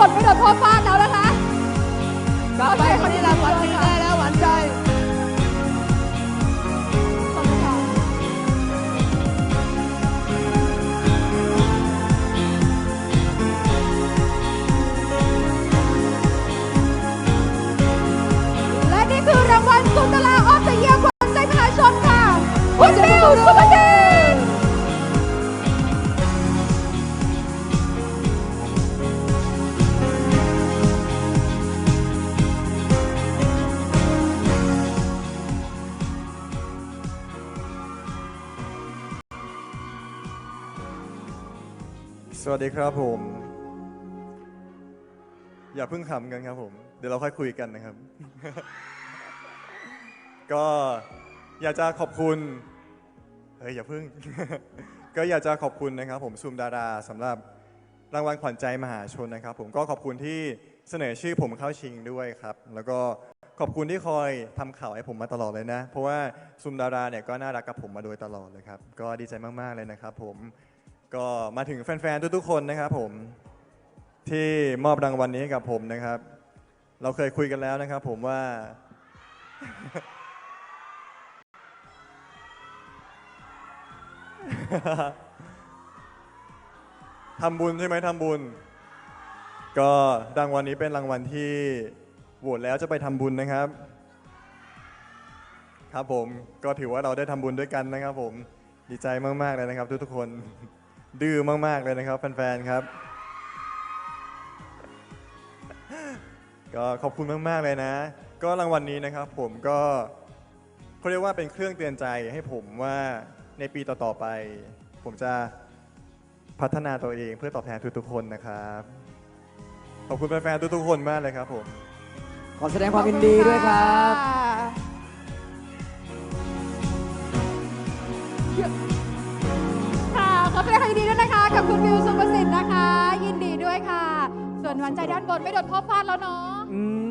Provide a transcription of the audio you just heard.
บนไม่โดนพ่อฟาดแล้วนะคะกลับไปคนนี้รางวัลหนึ่งได้แล้วหวานใจขอบคุณค่ะและนี่คือรางวัลสุนทราออฟเดอะเยียร์ขวัญใจมหาชนค่ะคุณบิวสุภกิน สวัสดีครับผม อย่าเพิ่งขำกันครับผม เดี๋ยวเราค่อยคุยกันนะครับ ก็อยากจะขอบคุณ เฮ้ยอย่าเพิ่ง ก็อยากจะขอบคุณนะครับ ผมซูมดาราสำหรับรางวัลขวัญใจมหาชนนะครับ ผมก็ขอบคุณที่เสนอชื่อผมเข้าชิงด้วยครับ แล้วก็ขอบคุณที่คอยทำข่าวให้ผมมาตลอดเลยนะ เพราะว่าซูมดาราเนี่ยก็น่ารักกับผมมาโดยตลอดเลยครับ ก็ดีใจมากๆเลยนะครับผม ก็มาถึงแฟนๆ ทุกๆ คนนะครับผมที่มอบรางวัลนี้ให้กับผมนะครับ เราเคยคุยกันแล้วนะครับผมว่า ทำบุญใช่ไหมทำบุญ ก็รางวัลนี้เป็นรางวัลที่โหวตแล้วจะไปทำบุญนะครับ ครับผมก็ถือว่าเราได้ทำบุญด้วยกันนะครับผมดีใจมากๆเลยนะครับทุกๆคน ดื้อมาก ๆ เลยนะครับ แฟน ๆ ครับ ก็ขอบคุณมาก ๆ เลยนะ ก็รางวัลนี้นะครับ ผมก็เขาเรียกว่าเป็นเครื่องเตือนใจให้ผมว่าในปีต่อ ๆ ไป ผมจะพัฒนาตัวเองเพื่อตอบแทนทุกๆคนนะครับ ขอบคุณแฟนๆทุกๆคนมากเลยครับผม ขอแสดงความยินดีด้วยครับค่ ยินดีด้วยนะคะกับคุณวิวสุภสิทธิ์นะคะ ยินดีด้วยค่ะ ส่วนหวันใจด้านบนไม่โดนพ่อฟาดแล้วเนาะ อืม